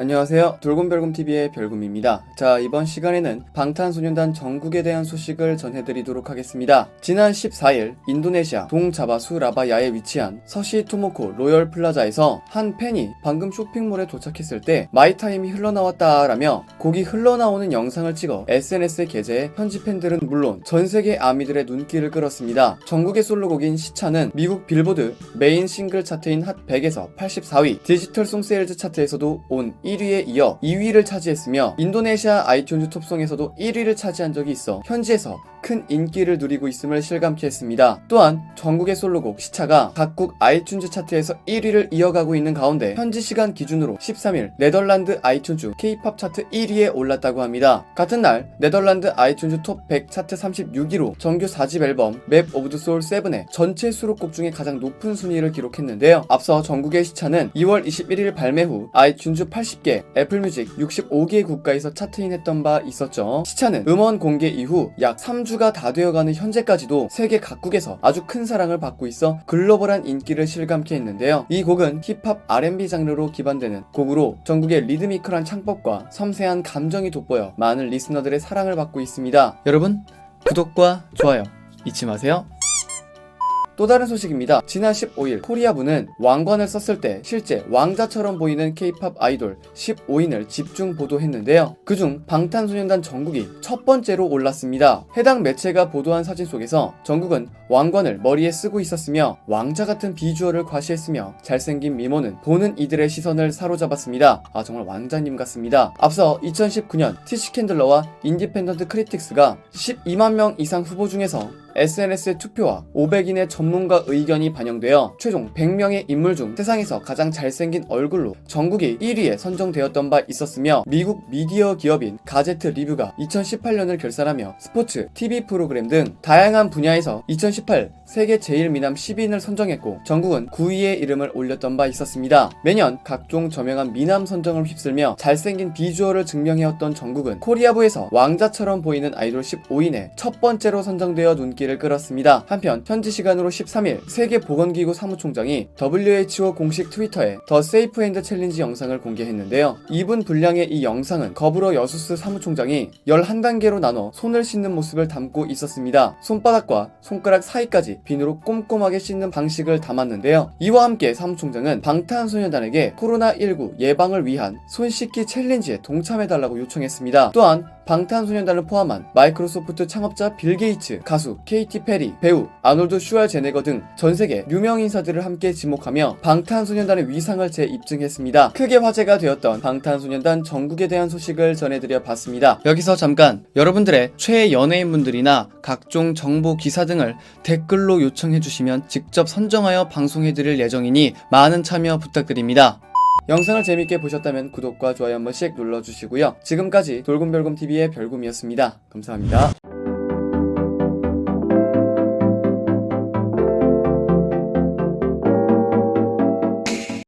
안녕하세요. 돌곰별곰TV의 별곰입니다. 자, 이번 시간에는 방탄소년단 전국에 대한 소식을 전해드리도록 하겠습니다. 지난 14일 인도네시아 동자바 수 라바야에 위치한 서시 토모코 로열 플라자에서 한 팬이 방금 쇼핑몰에 도착했을 때 마이타임이 흘러나왔다라며 곡이 흘러나오는 영상을 찍어 SNS 계제에 현지 팬들은 물론 전 세계 아미들의 눈길을 끌었습니다. 전국의 솔로곡인 시차는 미국 빌보드 메인 싱글 차트인 핫 100에서 84위, 디지털 송 세일즈 차트에서도 온 1위에 이어 2위를 차지했으며 인도네시아 아이튠즈 톱송에서도 1위를 차지한 적이 있어 현지에서 큰 인기를 누리고 있음을 실감케 했습니다. 또한 전국의 솔로곡 시차가 각국 아이튠즈 차트에서 1위를 이어가고 있는 가운데 현지 시간 기준으로 13일 네덜란드 아이튠즈 K-팝 차트 1위에 올랐다고 합니다. 같은 날 네덜란드 아이튠즈 톱 100 차트 36위로 정규 4집 앨범 맵 오브 드 소울 7의 전체 수록곡 중에 가장 높은 순위를 기록했는데요. 앞서 전국의 시차는 2월 21일 발매 후 아이튠즈 80개, 애플뮤직 65개 국가에서 차트인했던 바 있었죠. 시차는 음원 공개 이후 약 3주 가 다 되어가는 현재까지도 세계 각국에서 아주 큰 사랑을 받고 있어 글로벌한 인기를 실감케 했는데요. 이 곡은 힙합 R&B 장르로 기반되는 곡으로 전국의 리드미컬한 창법과 섬세한 감정이 돋보여 많은 리스너들의 사랑을 받고 있습니다. 여러분 구독과 좋아요 잊지 마세요. 또 다른 소식입니다. 지난 15일 코리아부는 왕관을 썼을 때 실제 왕자처럼 보이는 K-팝 아이돌 15인을 집중 보도했는데요. 그중 방탄소년단 정국이 첫 번째로 올랐습니다. 해당 매체가 보도한 사진 속에서 정국은 왕관을 머리에 쓰고 있었으며 왕자 같은 비주얼을 과시했으며 잘생긴 미모는 보는 이들의 시선을 사로잡았습니다. 아 정말 왕자님 같습니다. 앞서 2019년 티시캔들러와 인디펜던트 크리틱스가 12만 명 이상 후보 중에서 SNS의 투표와 500인의 전문가 의견이 반영되어 최종 100명의 인물 중 세상에서 가장 잘생긴 얼굴로 전국이 1위에 선정되었던 바 있었으며 미국 미디어 기업인 가제트 리뷰가 2018년을 결산하며 스포츠, TV 프로그램 등 다양한 분야에서 2018 세계 제일 미남 10인을 선정했고 전국은 9위의 이름을 올렸던 바 있었습니다. 매년 각종 저명한 미남 선정을 휩쓸며 잘생긴 비주얼을 증명해왔던 전국은 코리아부에서 왕자처럼 보이는 아이돌 15인에 첫 번째로 선정되어 눈길 을 끌었습니다. 한편 현지 시간으로 13일 세계 보건기구 사무총장이 WHO 공식 트위터에 더 세이프 핸드 챌린지 영상을 공개했는데요. 2분 분량의 이 영상은 거브러 여수스 사무총장이 11단계로 나눠 손을 씻는 모습을 담고 있었습니다. 손바닥과 손가락 사이까지 비누로 꼼꼼하게 씻는 방식을 담았는데요. 이와 함께 사무총장은 방탄소년단에게 코로나19 예방을 위한 손 씻기 챌린지에 동참해달라고 요청했습니다. 또한 방탄소년단을 포함한 마이크로소프트 창업자 빌 게이츠, 가수 케이티 페리, 배우 아놀드 슈왈제네거 등 전 세계 유명 인사들을 함께 지목하며 방탄소년단의 위상을 재입증했습니다. 크게 화제가 되었던 방탄소년단 전국에 대한 소식을 전해드려 봤습니다. 여기서 잠깐 여러분들의 최애 연예인분들이나 각종 정보 기사 등을 댓글로 요청해 주시면 직접 선정하여 방송해 드릴 예정이니 많은 참여 부탁드립니다. 영상을 재밌게 보셨다면 구독과 좋아요 한 번씩 눌러주시고요. 지금까지 돌곰별곰TV의 별곰이었습니다. 감사합니다.